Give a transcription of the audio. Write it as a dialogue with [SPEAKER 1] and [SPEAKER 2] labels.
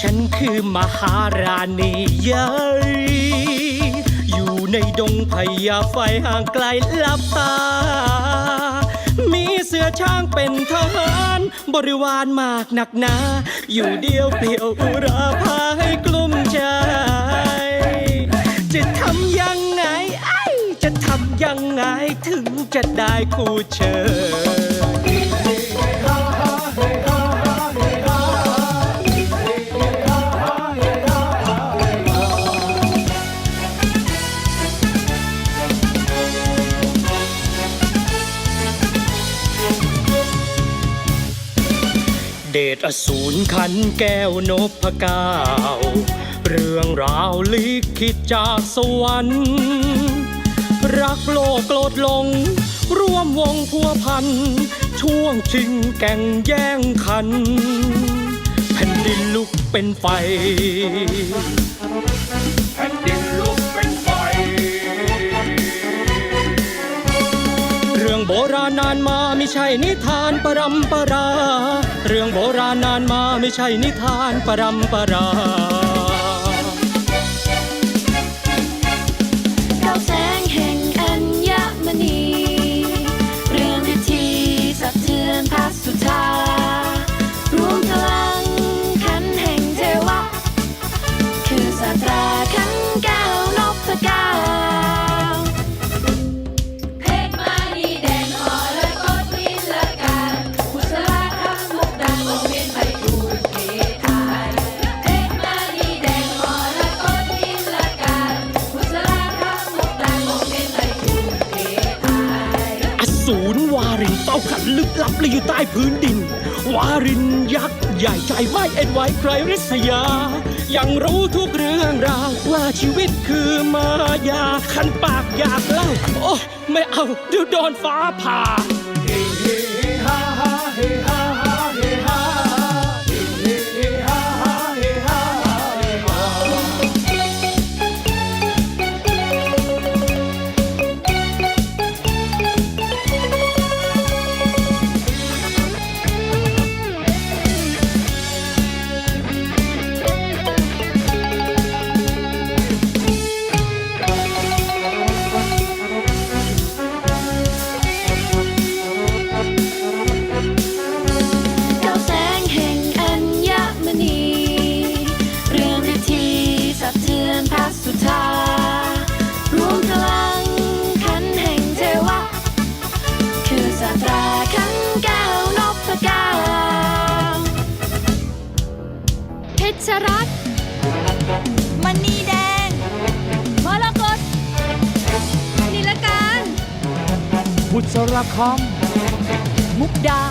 [SPEAKER 1] ฉันคือมหาราณีใหญ่อยู่ในดงพญาไฟห่างไกลลับตา มีเสือช้างเป็นทหารบริวารมากหนักหนา อยู่เดียวเปลี่ยวอุราพาให้กลุ้มใจ จะทำยังไงไอ้จะทำยังไงถึงจะได้คู่เชย เดชอสูรขันแก้วนพก้าเรื่องราวลิขิตจากสวรรค์ รักโลกโกรธลง ร่วมวงพัวพัน ช่วงชิงแก่งแย่งขัน แผ่นดินลุกเป็นไฟ รื่องโบราณนานมาไม่ใช่นิทานปรำปรา เรื่องโบราณนานมาไม่ใช่นิทานปรำปราู
[SPEAKER 2] นย์วารินเต้า
[SPEAKER 1] ขันลึกลับเลยอยู่ใต้พื้นดิน วารินยักษ์ใหญ่ใจไม่เอ็นไหวใครริษยา ยังรู้ทุกเรื่องราวว่าชีวิตคือมายาคันปากอยากเล่า โอ้ ไม่เอาเดี๋ยวโดนฟ้าผ่า
[SPEAKER 2] เพัสสุธารวมพลังขันแห่งเทวะ คือสาตราขันแก้วนพเก้าเพชรรัตน์มณีแดงมรกตนิลการ
[SPEAKER 1] บุษรค
[SPEAKER 2] มุกดา